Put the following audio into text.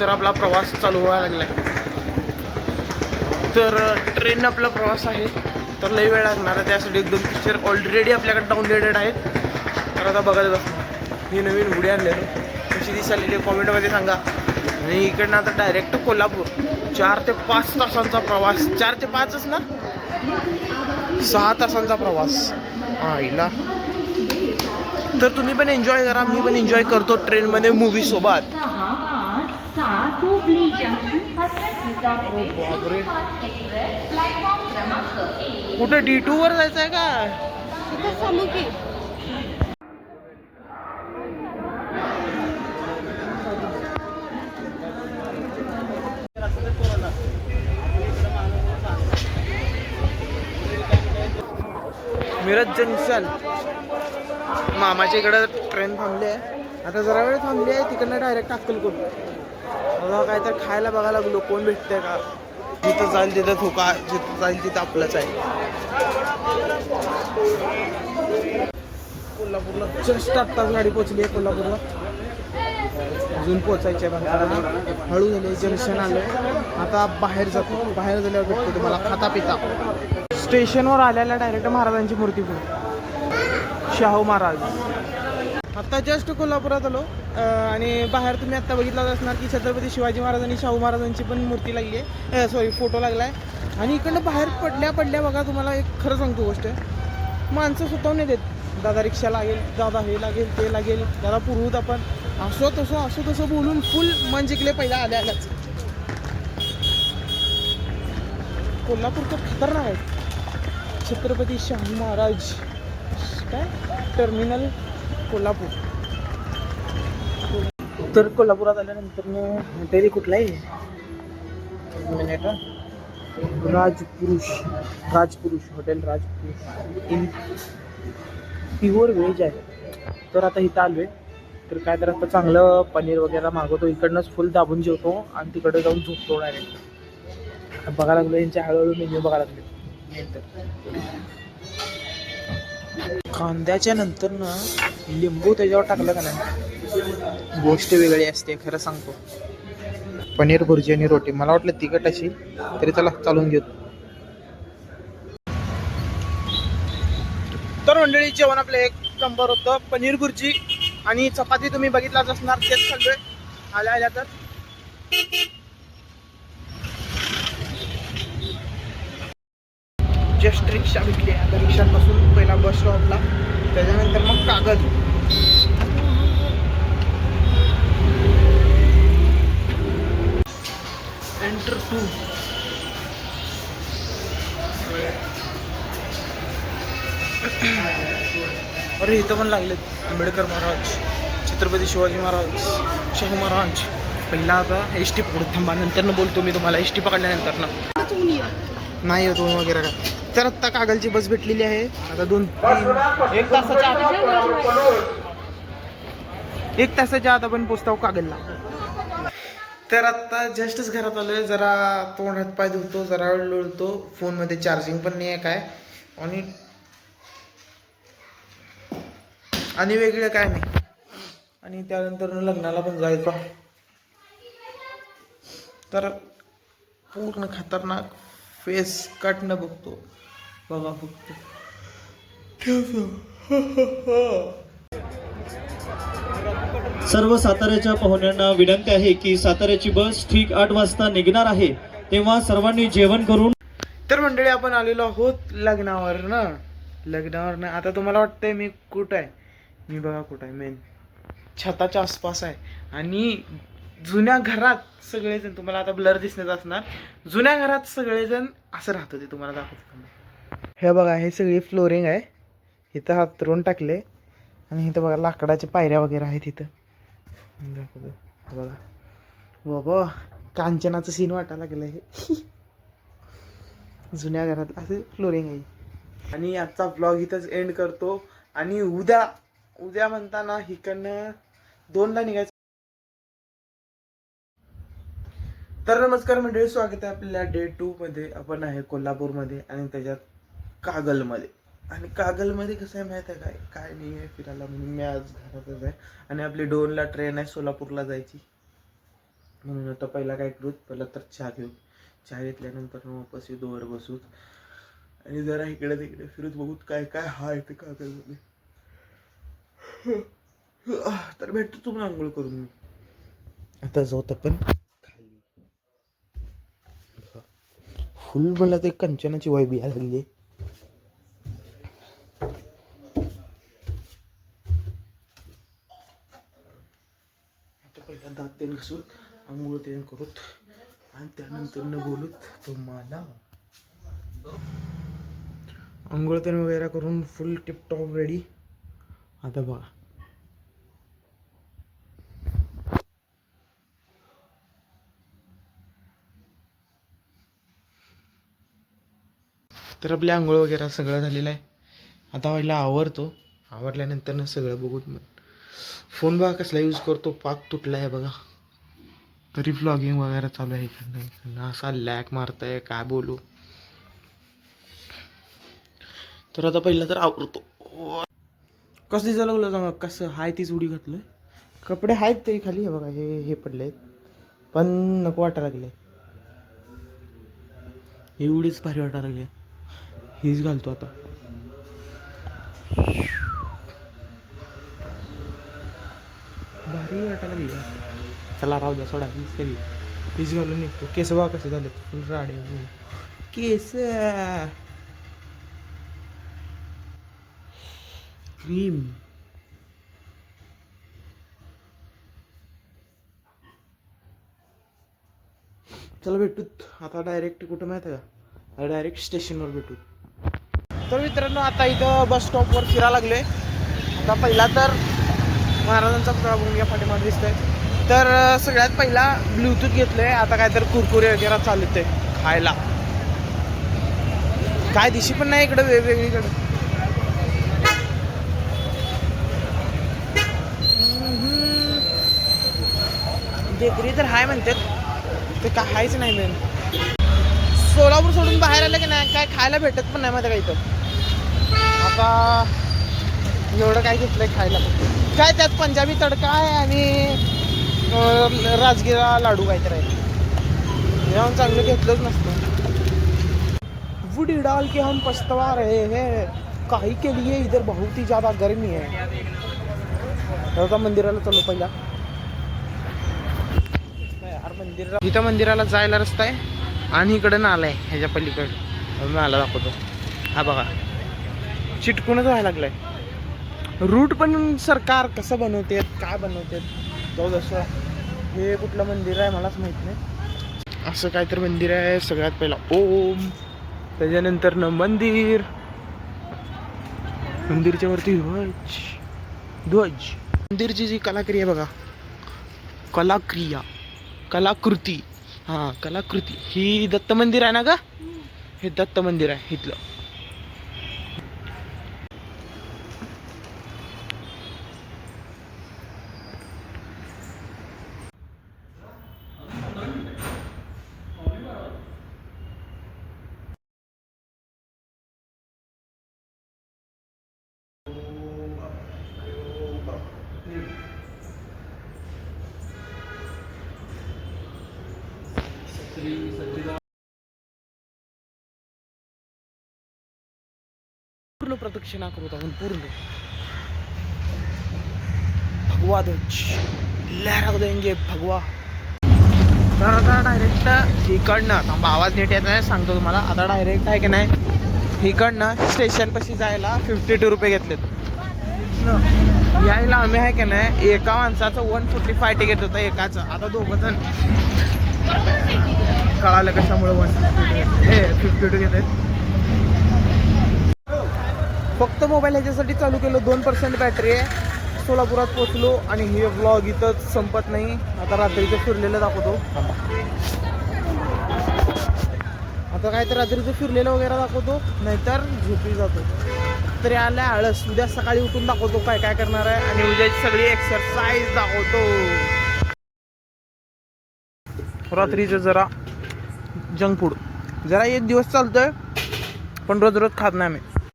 तर आपला प्रवास चालू व्हायला लागलाय. तर ट्रेन आपला प्रवास आहे. तर लई वेळ लागणार आहे. त्यासाठी एक दोन पिक्चर ऑलरेडी आपल्याकडे डाउनलोडेड आहेत. तर आता बघत बसणार ही नवीन उडी आणलेली. कशी दिसालेली कॉमेंटमध्ये सांगा. आणि इकडनं आता डायरेक्ट कोल्हापूर. चार ते पाच तासांचा प्रवास. चार ते पाचच ना? सहा तासांचा प्रवास. आईला. तर तुम्ही पण एन्जॉय करा. मी पण एन्जॉय करतो ट्रेनमध्ये मूवीसोबत सात हुबली जंक्शन कुठे डी टू वर जायचं आहे का। मिरज जंक्शन. मामाच्या इकडं ट्रेन थांबली आहे. आता जरा वेळ थांबली आहे तिकडनं डायरेक्ट अक्कलकोट. आता काय तर खायला बघायला लागलो. कोण भेटतंय का? जिथं जाईल तिथं थोका जिथं जाईल तिथं आपलंच आहे. कोल्हापूरला जस्ट आत्ताच गाडी पोचली आहे कोल्हापूरला. अजून पोचायचे आहे हळू झाले जंक्शन आलं आता बाहेर जातो. बाहेर झाल्यावर भेटतो तुम्हाला. खाता पिता. स्टेशनवर आल्याला डायरेक्ट महाराजांची मूर्ती पुढे. शाहू महाराज. आता जस्ट कोल्हापुरात आलो. आणि बाहेर तुम्ही आता बघितलं असणार की छत्रपती शिवाजी महाराज आणि शाहू महाराजांची पण मूर्ती लागली आहे सॉरी फोटो लागला आहे आणि इकडनं बाहेर पडल्या पडल्या बघा तुम्हाला एक खरं सांगतो गोष्ट. माणसं सुद्धा नाही देत दादा रिक्षा लागेल दादा हे लागेल ते लागेल दादा पुरवूत आपण. असं तसं असं तसं बोलून फुल मन जिंकले पहिला आल्या आल्याच. कोल्हापूर तर खतरनाक आहे. छत्रपती शाहू महाराज. काय? टर्मिनल कोल्हापूर. तर कोल्हापुरात आल्यानंतर हॉटेल कुठला आहे minute Rajpurush Rajpurush hotel Rajpurush. In pure veg आहे. तर आता इथं आलो आहे तर काय तर आता चांगलं पनीर वगैरे मागवतो. इकडनंच फुल दाबून जेवतो आणि तिकडे जाऊन झोपतो डायरेक्ट बघायला लागलो यांच्या हळूहळू मेन्यू बघायला लागले नंतर कांद्याच्या नंतर ना लिंबू त्याच्यावर टाकलं का नाही? गोष्ट वेगळी असते खरं सांगतो. पनीर भुर्जी आणि रोटी. मला वाटलं तिखट अशी तरी चला चालून घेऊ. तर मंडळी जेवण आपलं एक नंबर होतं. पनीर भुर्जी आणि चपाती तुम्ही बघितलाच असणार तेच सगळे आल्या आल्या तर. जस्ट रिक्षा भेटली आता रिक्षात बसून पहिला बस स्टॉपला त्याच्यानंतर मग कागद. एंटर टू अरे इथं पण लागलेत. आंबेडकर महाराज छत्रपती शिवाजी महाराज शाहू महाराज. पहिला आता एस टी पकडू थांबा. नंतर बोलतो मी तुम्हाला. एस टी पकडल्यानंतर ना नाही होतो वगैरे का तर आत्ता कागलची बस भेटलेली आहे. आता दोन तीन एक तासाच्या आत एक तासाच्या आत आपण पोचताव कागलला. तर आत्ता जस्टच घरात आलोय. जरा तोंड हात पाय धुतो जरा वेळ लोळतो. फोनमध्ये चार्जिंग पण नाही आहे काय. आणि आणि वेगळं काय नाही. आणि त्यानंतर लग्नाला पण जायचं. तर पूर्ण खतरनाक फेस कट बघतो. बघा फक्त. सर्व साताऱ्याच्या पाहुण्यांना विनंती आहे की साताऱ्याची बस ठीक आठ वाजता निघणार आहे तेव्हा सर्वांनी जेवण करून तर मंडळी आपण आलेलो आहोत लग्नावर ना लग्नावर ना आता तुम्हाला वाटतंय मी कुठं आहे? मी बघा कुठं आहे. मेन छताच्या आसपास आहे. आणि जुन्या घरात सगळेजण तुम्हाला आता ब्लर दिसण्यात असणार. जुन्या घरात सगळेजण असं राहत होते तुम्हाला दाखवतो. हे बघा हे सगळी फ्लोरिंग आहे. इथं हातरून टाकले. आणि इथं बघा लाकडाच्या पायऱ्या वगैरे आहेत इथं. बघा. बाबा कांचनाचं सीन वाटायला लागलं हे जुन्या घरात असे फ्लोरिंग आहे. आणि आजचा ब्लॉग इथंच एंड करतो. आणि उद्या उद्या म्हणताना इकडनं दोनला निघायचं. तर नमस्कार मंडळी स्वागत आहे आपल्या डे टू मध्ये. आपण आहे कोल्हापूरमध्ये आणि त्याच्यात कागलमध्ये. आणि कागलमध्ये कसं आहे माहीत आहे काय? काय नाही आहे फिरायला म्हणून मी आज घरातच आहे. आणि आपली दोनला ट्रेन आहे सोलापूरला जायची. म्हणून आता पहिला काय करू? पहिला तर चहा घेऊ. चहा घेतल्यानंतर मग वापस येऊ दोवर बसूत आणि जरा इकडे तिकडे फिरत बघूत काय काय हा येते कागलमध्ये. तर भेटतो तुम्हाला आंघोळ करून मी. आता जाऊ आपण खाली फुल मला ते कंचनाची वाईब यायला लागली. आहे पहिला दात आंघोळ तेल करूत आणि त्यानंतर न बोलूत तुम्हाला. आंघोळ तेल वगैरे करून फुल टिपटॉप रेडी आता बघा. तर आपली आंघोळ वगैरे सगळं झालेलं आहे. आता पहिला आवरतो. आवरल्यानंतर ना सगळं बघूत मग फोन बघा कसला यूज करतो. पाक तुटला आहे बघा. तरी व्लॉगिंग वगैरे चालू आहे इकडनं असा लॅक मारताय काय बोलू? तर आता पहिला तर आवडतो कसं चालवलं सांगा? कसं हाय तीच उडी घातलं कपडे आहेत तरी खाली हे बघा हे हे पडले पण नको वाटा लागले एवढीच भारी वाटा लागली. हीच घालतो आता. भारी वाटा लागली. चला राहू द्या सोडा हीच तरी. हीच घालून निघतो. केस बा कसे झाले फुल राडे केस. क्रीम. चला भेटूत. आता डायरेक्ट कुठं माहिती आहे का? डायरेक्ट स्टेशनवर भेटू तर मित्रांनो आता इथं बस स्टॉपवर फिरायला लागलोय. आता पहिला तर महाराजांचा पुतळा बघून फाटेमार दिसत दिसतोय. तर सगळ्यात पहिला ब्लूटूथ आहे आता काय तर कुरकुरे वगैरे चालू आहे खायला. काय दिशी पण नाही इकडं वेगवेगळीकडे बेकरी तर हाय म्हणतात. ते काय हायच नाही मेन सोलापूर सोडून बाहेर आलं की नाही काय खायला भेटत पण नाही माहिती काही तर आता एवढं काय घेतलंय खायला. काय त्यात पंजाबी तडका आहे आणि राजगिरा लाडू काहीतरी आहे. जेवण चांगलं घेतलंच नसतं. वुड डाल के हम पछतवा रहे हैं. काही के लिए इधर बहुत ही ज्यादा गर्मी है तर आता मंदिराला चलो पहिला. यार मंदिराला इथं मंदिराला जायला रस्ता आहे आणि इकडं नाला आहे ह्याच्या पलीकडे. नाला दाखवतो. हा बघा. चिटकूनच व्हायला लागलाय. रूट पण सरकार कसं बनवते काय बनवते जाऊ हे कुठलं मंदिर आहे मलाच माहीत नाही. असं काहीतरी मंदिर आहे सगळ्यात पहिला ओम त्याच्यानंतर न मंदिर. मंदिरच्या वरती ध्वज. ध्वज. मंदिरची जी कलाक्रिया बघा. कलाक्रिया. कलाकृती. हां कलाकृती. ही दत्त मंदिर आहे ना का हे दत्त मंदिर आहे इथलं. पूर्ण प्रदक्षिणा करू आहोत पूर्ण. भगवा ध्वज. लहरा देंगे भगवा. तर आता डायरेक्ट इकडनं थांबा आवाज नीट येत नाही सांगतो तुम्हाला. आता डायरेक्ट आहे की नाही? इकडनं स्टेशनपाशी जायला फिफ्टी टू रुपये घेतलेत. यायला आम्ही आहे की नाही एका माणसाचं वन फोर्टी फाय तिकीट होतं एकाचं. आता दोघं जण. कळालं कशामुळे वन ए फिफ्टी टू घेत फक्त मोबाईल ह्याच्यासाठी चालू केलं दोन पर्सेंट बॅटरी आहे. सोलापुरात पोचलो आणि हे व्लॉग इथंच संपत नाही. आता रात्रीचं फिरलेलं दाखवतो. आता काय तर रात्रीचं फिरलेलं वगैरे दाखवतो नाहीतर झोपी जातो. तरी आल्या आळस. उद्या सकाळी उठून दाखवतो काय काय करणार आहे. आणि उद्याची सगळी एक्सरसाइज दाखवतो. रात्रीचं जरा जंक फूड. जरा एक दिवस चालतोय पण रोज रोज खात नाही आम्ही.